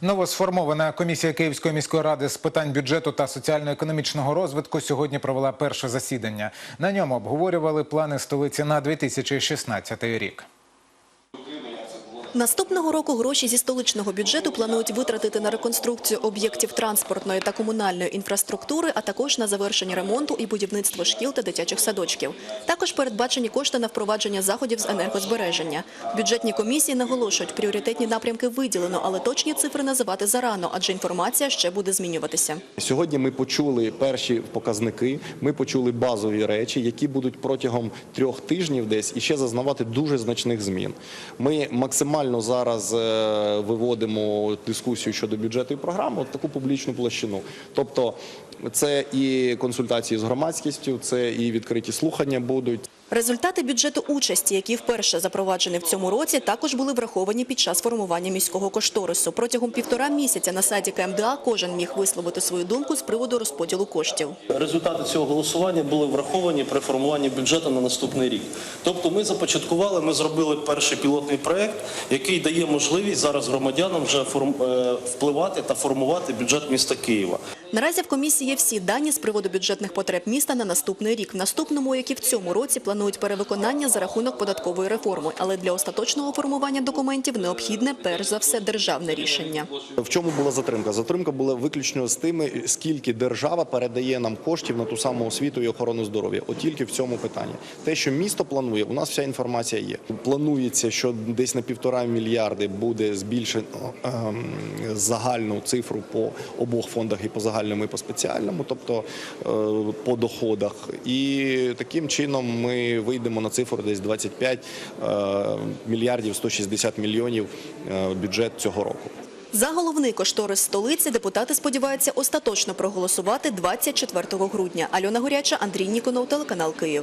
Новосформована комісія Київської міської ради з питань бюджету та соціально-економічного розвитку сьогодні провела перше засідання. На ньому обговорювали плани столиці на 2016 рік. Наступного року гроші зі столичного бюджету планують витратити на реконструкцію об'єктів транспортної та комунальної інфраструктури, а також на завершення ремонту і будівництво шкіл та дитячих садочків. Також передбачені кошти на впровадження заходів з енергозбереження. Бюджетні комісії наголошують, пріоритетні напрямки виділено, але точні цифри називати зарано, адже інформація ще буде змінюватися. Сьогодні ми почули перші показники, ми почули базові речі, які будуть протягом трьох тижнів десь і ще зазнавати дуже значних змін. Ми максимально зараз е, виводимо дискусію щодо бюджету і програми в таку публічну площину. Тобто, це і консультації з громадськістю, це і відкриті слухання будуть. Результати бюджету участі, які вперше запроваджені в цьому році, також були враховані під час формування міського кошторису. Протягом півтора місяця на сайті КМДА кожен міг висловити свою думку з приводу розподілу коштів. Результати цього голосування були враховані при формуванні бюджету на наступний рік. Тобто ми започаткували, ми зробили перший пілотний проект, який дає можливість зараз громадянам вже е, впливати та формувати бюджет міста Києва. Наразі в комісії є всі дані з приводу бюджетних потреб міста на наступний рік. В наступному, як і в цьому році, планують перевиконання за рахунок податкової реформи. Але для остаточного формування документів необхідне, перш за все, державне рішення. В чому була затримка? Затримка була виключно з тими, скільки держава передає нам коштів на ту саму освіту і охорону здоров'я. От тільки в цьому питанні. Те, що місто планує, у нас вся інформація є. Планується, що десь на півтора мільярди буде збільшено ем, загальну цифру по обох фондах і по загальному, і по спеціальному, тобто е, по доходах. І таким чином ми вийдемо на цифру десь 25 е, мільярдів 160 мільйонів е, бюджет цього року. За головний кошторис столиці депутати сподіваються остаточно проголосувати 24 грудня. Альона Горяча, Андрій Ніконов, телеканал Київ.